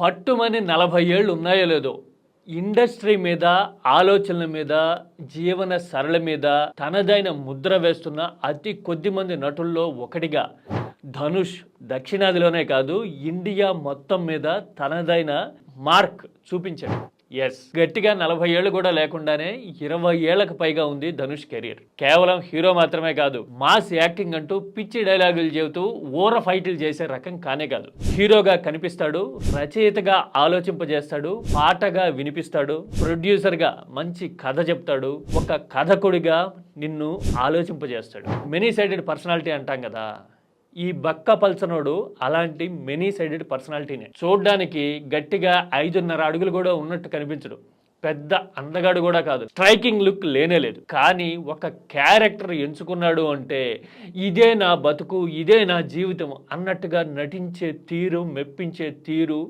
పట్టుమని నలభై ఏళ్ళు ఉన్నాయో లేదో ఇండస్ట్రీ మీద ఆలోచనల మీద జీవన సరళ మీద తనదైన ముద్ర వేస్తున్న అతి కొద్ది మంది నటుల్లో ఒకటిగా ధనుష్ దక్షిణాదిలోనే కాదు ఇండియా మొత్తం మీద తనదైన మార్క్ చూపించాడు. ఎస్ గట్టిగా నలభై ఏళ్ళు కూడా లేకుండానే ఇరవై ఏళ్ళకు పైగా ఉంది ధనుష్ కెరీర్. కేవలం హీరో మాత్రమే కాదు మాస్ యాక్టింగ్ అంటూ పిచ్చి డైలాగులు చెబుతూ ఊర ఫైట్లు చేసే రకం కానే కాదు. హీరోగా కనిపిస్తాడు రచయితగా ఆలోచింపజేస్తాడు పాటగా వినిపిస్తాడు ప్రొడ్యూసర్గా మంచి కథ చెప్తాడు ఒక కథకుడిగా నిన్ను ఆలోచింపజేస్తాడు. మెనీ సైడెడ్ పర్సనాలిటీ అంటాం కదా. ఈ బక్క పల్సనోడు అలాంటి మెనీ సైడెడ్ పర్సనాలిటీనే చూడ్డానికి గట్టిగా ఐదున్నర అడుగులు కూడా ఉన్నట్టు కనిపించడు. పెద్ద అందగాడు కూడా కాదు. స్ట్రైకింగ్ లుక్ లేనే లేదు. కానీ ఒక క్యారెక్టర్ ఎంచుకున్నాడు అంటే ఇదే నా బతుకు ఇదే నా జీవితం అన్నట్టుగా నటించే తీరు మెప్పించే తీరు